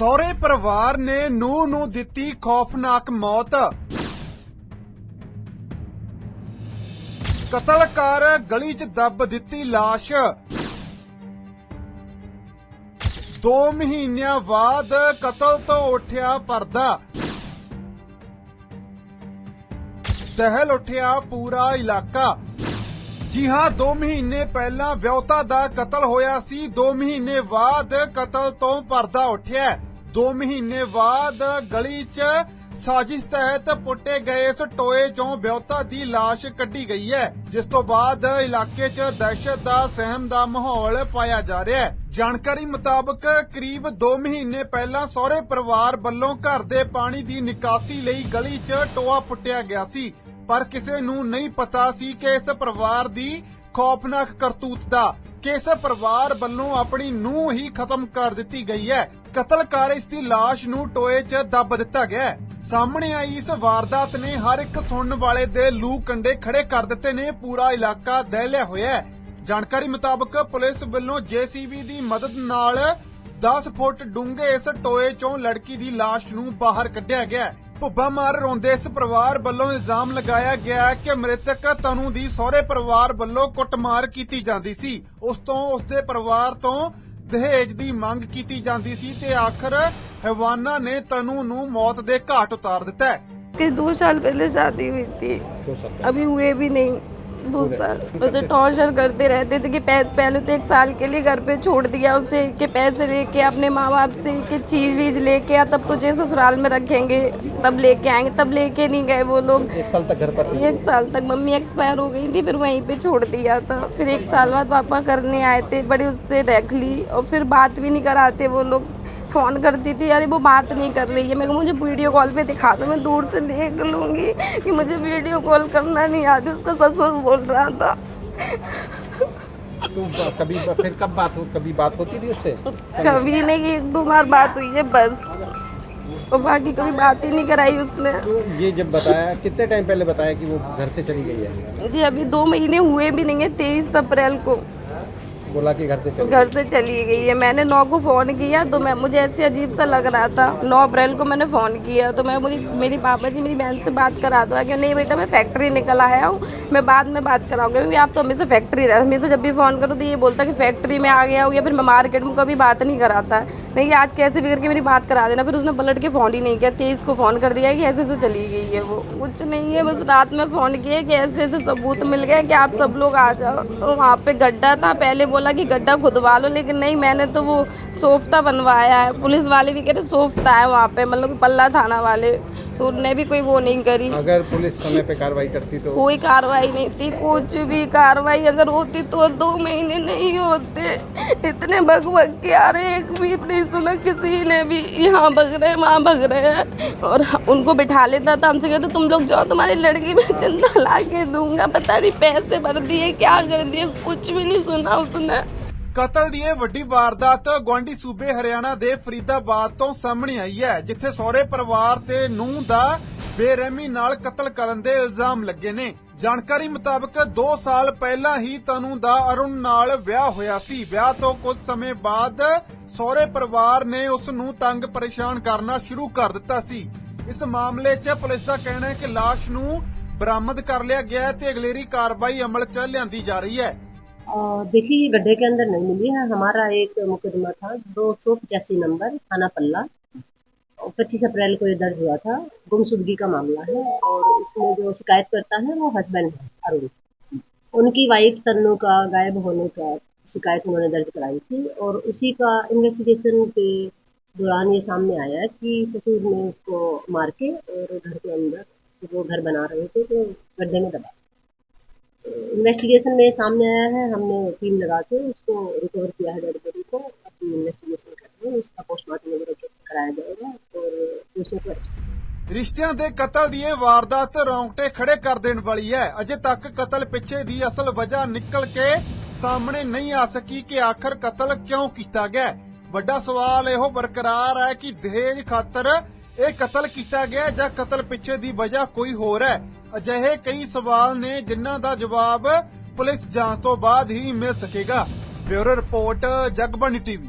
ਸਹੁਰੇ ਪਰਿਵਾਰ ਨੇ ਨੂੰਹ ਨੂੰ ਦਿੱਤੀ ਖੌਫਨਾਕ ਮੌਤ। ਕਤਲ ਕਰ ਗਲੀ 'ਚ ਦੱਬ ਦਿੱਤੀ ਲਾਸ਼। 2 ਮਹੀਨਿਆਂ ਬਾਅਦ ਕਤਲ ਤੋਂ ਉੱਠਿਆ ਪਰਦਾ। ਦਹਿਲ ਉੱਠਿਆ ਪੂਰਾ ਇਲਾਕਾ। ਜੀ ਹਾਂ 2 ਮਹੀਨੇ ਪਹਿਲਾਂ ਵਿਆਹੁਤਾ ਦਾ ਕਤਲ ਹੋਇਆ ਸੀ। 2 ਮਹੀਨੇ ਬਾਅਦ ਕਤਲ ਤੋਂ ਪਰਦਾ ਉੱਠਿਆ। 2 ਮਹੀਨੇ ਬਾਅਦ ਗਲੀ 'ਚ ਸਾਜ਼ਿਸ਼ ਤਹਿਤ ਪੁੱਟੇ ਗਏ ਇਸ ਟੋਏ 'ਚੋਂ ਵਿਆਹੁਤਾ ਦੀ ਲਾਸ਼ ਕੱਢੀ ਗਈ ਹੈ, ਜਿਸ ਤੋਂ ਬਾਅਦ ਇਲਾਕੇ 'ਚ ਦਹਿਸ਼ਤ ਦਾ ਸਹਿਮ ਦਾ ਮਾਹੌਲ ਪਾਇਆ ਜਾ ਰਿਹਾ ਹੈ। ਜਾਣਕਾਰੀ ਮੁਤਾਬਕ ਕਰੀਬ 2 ਮਹੀਨੇ ਪਹਿਲਾਂ ਸਹੁਰੇ ਪਰਿਵਾਰ ਵੱਲੋਂ ਘਰ ਦੇ ਪਾਣੀ ਦੀ ਨਿਕਾਸੀ ਲਈ ਗਲੀ 'ਚ ਟੋਆ ਪੁੱਟਿਆ ਗਿਆ ਸੀ, ਪਰ ਕਿਸੇ ਨੂੰ ਨਹੀਂ ਪਤਾ ਸੀ ਕਿ ਇਸ ਪਰਿਵਾਰ ਦੀ ਖੌਫਨਾਕ ਕਰਤੂਤ ਦਾ ਕਿ ਇਸ ਪਰਿਵਾਰ ਵੱਲੋਂ ਆਪਣੀ ਨੂੰਹ ਹੀ ਖਤਮ ਕਰ ਦਿੱਤੀ ਗਈ ਹੈ। ਕਤਲਕਾਰ ਇਸ ਦੀ ਲਾਸ਼ ਨੂੰ ਟੋਏ 'ਚ ਦੱਬ ਦਿੱਤਾ ਗਿਆ ਹੈ। ਸਾਹਮਣੇ ਆਈ ਇਸ ਵਾਰਦਾਤ ਨੇ ਹਰ ਇੱਕ ਸੁਣਨ ਵਾਲੇ ਦੇ ਲੂ ਕੰਡੇ ਖੜੇ ਕਰ ਦਿੱਤੇ ਨੇ। ਪੂਰਾ ਇਲਾਕਾ ਦਹਿਲਿਆ ਹੋਇਆ ਹੈ। ਜਾਣਕਾਰੀ ਮੁਤਾਬਕ ਪੁਲਿਸ ਵੱਲੋਂ ਜੀਸੀਬੀ ਦੀ ਮਦਦ ਨਾਲ 10 ਫੁੱਟ ਡੂੰਘੇ ਇਸ ਟੋਏ 'ਚੋਂ ਲੜਕੀ ਦੀ ਲਾਸ਼ ਨੂੰ ਬਾਹਰ ਕੱਢਿਆ ਗਿਆ ਹੈ। ਭੁੱਬਾ ਮਾਰ ਰੋਂਦੇ ਇਸ ਪਰਿਵਾਰ ਵੱਲੋਂ ਇਲਜ਼ਾਮ ਲਗਾਇਆ ਗਿਆ ਹੈ ਕਿ ਮ੍ਰਿਤਕ ਤਨੂ ਦੀ ਸਹੁਰੇ ਪਰਿਵਾਰ ਵੱਲੋਂ ਕੁੱਟਮਾਰ ਕੀਤੀ ਜਾਂਦੀ ਸੀ ਉਸ ਤੋਂ ਉਸਦੇ ਪਰਿਵਾਰ ਤੋਂ ਦਹੇਜ ਦੀ ਮੰਗ ਕੀਤੀ ਜਾਂਦੀ ਸੀ ਤੇ ਆਖਰ ਹਵਾਨਾ ਨੇ ਤਨੂ ਨੂੰ ਮੌਤ ਦੇ ਘਾਟ ਉਤਾਰ ਦਿੱਤਾ ਹੈ कि दो साल पहले शादी हुई थी अभी हुए भी नहीं दो साल मुझे टॉर्चर करते रहते थे कि पैसे पहले तो एक साल के लिए घर पे छोड़ दिया उसे कि पैसे लेके अपने माँ बाप से कि चीज़ वीज लेके आ तब तुझे ससुराल में रखेंगे तब लेके आएँगे तब लेके नहीं गए वो लोग। एक साल तक घर पर एक साल तक मम्मी एक्सपायर हो गई थी फिर वहीं पे छोड़ दिया था। फिर एक साल बाद पापा करने आए थे बड़े उससे रख ली और फिर बात भी नहीं कराते वो लोग। फ़ोन करती थी अरे वो बात नहीं कर रही है मैं कहा, मुझे वीडियो कॉल पे दिखा दो मैं दूर से देख लूँगी कि मुझे वीडियो कॉल करना नहीं आती उसका ससुर बोल रहा था। तो कभी फिर कब बात हो कभी बात होती थी उससे? कभी नहीं एक दो बार बात हुई है बस। और बाकी कभी बात ही नहीं कराई उसने। तो ये जब बताया कितने टाइम पहले बताया कि वो घर से चली गई है? जी अभी दो महीने हुए भी नहीं है तेईस अप्रैल को। बोला कि घर से चली घर से चली गई है। मैंने नौ को फ़ोन किया तो मैं मुझे ऐसे अजीब सा लग रहा था। नौ अप्रैल को मैंने फ़ोन किया तो मैं बोली, मेरी पापा जी, मेरी बहन से बात करा दो। कि नहीं बेटा, मैं फैक्ट्री निकल आया हूँ। मैं बाद में बात कराऊँगी क्योंकि आप तो हमेशा फैक्ट्री रह हमेशा जब भी फ़ोन करो तो ये बोलता कि फैक्ट्री में आ गया हूँ या फिर मैं मार्केट में कभी बात नहीं कराता। मैं कि आज कैसे भी करके मेरी बात करा देना। फिर उसने पलट के फ़ोन ही नहीं किया। तेईस को फ़ोन कर दिया कि ऐसे ऐसे चली गई है वो। कुछ नहीं है, बस रात में फ़ोन किए कि ऐसे ऐसे सबूत मिल गए कि आप सब लोग आ जाओ। तो वहाँ पे गड्ढा था, पहले कि गड्ढा खुदवा लो लेकिन नहीं मैंने तो वो सोफ्ता बनवाया है। पुलिस वाले भी कह रहे सोफ्ता है वहाँ पे मतलब पल्ला थाना वाले तो उनने भी कोई वो नहीं करी। अगर पुलिस समय पे कार्रवाई करती तो? कोई कार्रवाई नहीं थी कुछ भी कार्रवाई अगर होती तो दो महीने नहीं होते। इतने भग भग के आ रहे एक भी नहीं सुना किसी ने भी। यहाँ भग रहे हैं वहाँ भग रहे हैं। और उनको बिठा लेता था हमसे कहते तुम लोग जाओ तुम्हारी लड़की में चिंता ला के दूँगा। पता नहीं पैसे भर दिए क्या कर दिए कुछ भी नहीं सुना उसने। ਕਤਲ ਦੀ ਇਹ ਵੱਡੀ ਵਾਰਦਾਤ ਗਵਾਂਡੀ ਸੂਬੇ ਹਰਿਆਣਾ ਦੇ ਫਰੀਦਾਬਾਦ ਤੋਂ ਸਾਹਮਣੇ ਆਈ ਹੈ, ਜਿੱਥੇ ਸਹੁਰੇ ਪਰਿਵਾਰ ਤੇ ਨੂੰਹ ਦਾ ਬੇਰਹਿਮੀ ਨਾਲ ਕਤਲ ਕਰਨ ਦੇ ਇਲਜ਼ਾਮ ਲੱਗੇ ਨੇ। ਜਾਣਕਾਰੀ ਮੁਤਾਬਕ 2 ਸਾਲ ਪਹਿਲਾਂ ਹੀ ਤਨੂ ਦਾ ਅਰੁਣ ਨਾਲ ਵਿਆਹ ਹੋਇਆ ਸੀ। ਵਿਆਹ ਤੋਂ ਕੁਝ ਸਮੇਂ ਬਾਅਦ ਸਹੁਰੇ ਪਰਿਵਾਰ ਨੇ ਉਸ ਨੂੰ ਤੰਗ ਪਰੇਸ਼ਾਨ ਕਰਨਾ ਸ਼ੁਰੂ ਕਰ ਦਿੱਤਾ ਸੀ। ਇਸ ਮਾਮਲੇ 'ਚ ਪੁਲਿਸ ਦਾ ਕਹਿਣਾ ਹੈ ਕਿ ਲਾਸ਼ ਨੂੰ ਬਰਾਮਦ ਕਰ ਲਿਆ ਗਿਆ ਹੈ ਤੇ ਅਗਲੇਰੀ ਕਾਰਵਾਈ ਅਮਲ 'ਚ ਲਿਆਂਦੀ ਜਾ ਰਹੀ ਹੈ। देखिए, ये गड्ढे के अंदर नहीं मिली है। हमारा एक मुकदमा था, दो सौ पचासी नंबर, थाना पल्ला। पच्चीस अप्रैल को ये दर्ज हुआ था। गुमशुदगी का मामला है और इसमें जो शिकायत करता है, वो हस्बैंड है, अरुण। उनकी वाइफ तन्नू का गायब होने का शिकायत उन्होंने दर्ज कराई थी और उसी का इन्वेस्टिगेशन के दौरान ये सामने आया कि ससुर ने उसको मार के और घर के अंदर वो घर बना रहे थे तो गड्ढे में दबा इन्वेस्टिगेशन में सामने आया है हमने टीम लगा के उसको रिकवर किया है डेड बॉडी को अपनी इन्वेस्टिगेशन कर रहे हैं उसका पोस्टमार्टम वगैरह कराया जाएगा और दोषियों को arrest ਰਿਸ਼ਤਿਆਂ ਦੇ ਕਤਲ ਦੀ ਇਹ ਵਾਰਦਾਤ ਰੌਂਗਟੇ ਖੜੇ ਕਰ ਦੇਣ ਵਾਲੀ ਹੈ ਅਜੇ ਤੱਕ ਕਤਲ ਪਿੱਛੇ ਦੀ ਅਸਲ ਵਜ੍ਹਾ ਨਿਕਲ ਕੇ ਸਾਹਮਣੇ ਨਹੀਂ ਆ ਸਕੀ ਕਿ ਆਖਰ ਕਤਲ ਕਿਉਂ ਕੀਤਾ ਗਿਆ ਹੈ। ਵੱਡਾ ਸਵਾਲ ਇਹੋ ਬਰਕਰਾਰ ਹੈ ਕਿ ਦਹੇਜ ਖਾਤਰ ਇਹ ਕਤਲ ਕੀਤਾ ਗਿਆ ਹੈ ਜਾਂ ਕਤਲ ਪਿੱਛੇ ਦੀ ਵਜ੍ਹਾ ਕੋਈ ਹੋਰ ਹੈ ਅਜਿਹੇ ਕਈ ਸਵਾਲ ਨੇ ਜਿਨ੍ਹਾਂ ਦਾ ਜਵਾਬ ਪੁਲਿਸ ਜਾਂਚ ਤੋਂ ਬਾਅਦ ਹੀ ਮਿਲ ਸਕੇਗਾ। Bureau report, Jagbani TV.